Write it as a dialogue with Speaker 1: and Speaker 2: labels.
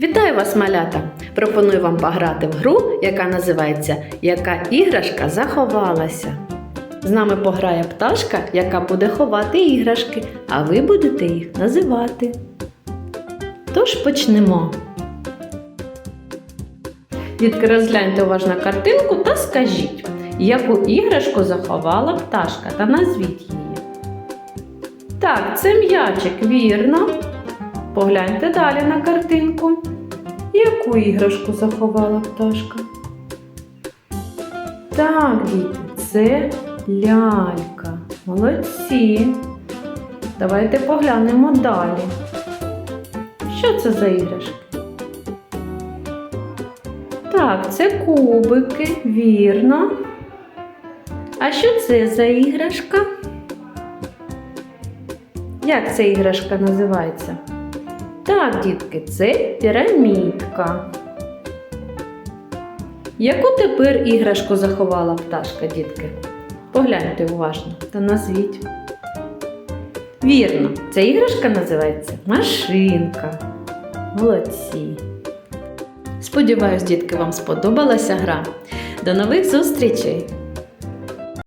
Speaker 1: Вітаю вас, малята! Пропоную вам пограти в гру, яка називається Яка іграшка заховалася. З нами пограє пташка, яка буде ховати іграшки, а ви будете їх називати. Тож почнемо. Дітки, розгляньте уважно картинку та скажіть, яку іграшку заховала пташка та назвіть її. Так, це м'ячик, вірно. Погляньте далі на картинку. Яку іграшку заховала пташка? Так, діти, це лялька. Молодці. Давайте поглянемо далі. Що це за іграшки? Так, це кубики, вірно. А що це за іграшка? Як ця іграшка називається? Так, дітки, це пірамідка. Яку тепер іграшку заховала пташка, дітки? Погляньте уважно та назвіть. Вірно, ця іграшка називається машинка. Молодці. Сподіваюсь, дітки, вам сподобалася гра. До нових зустрічей!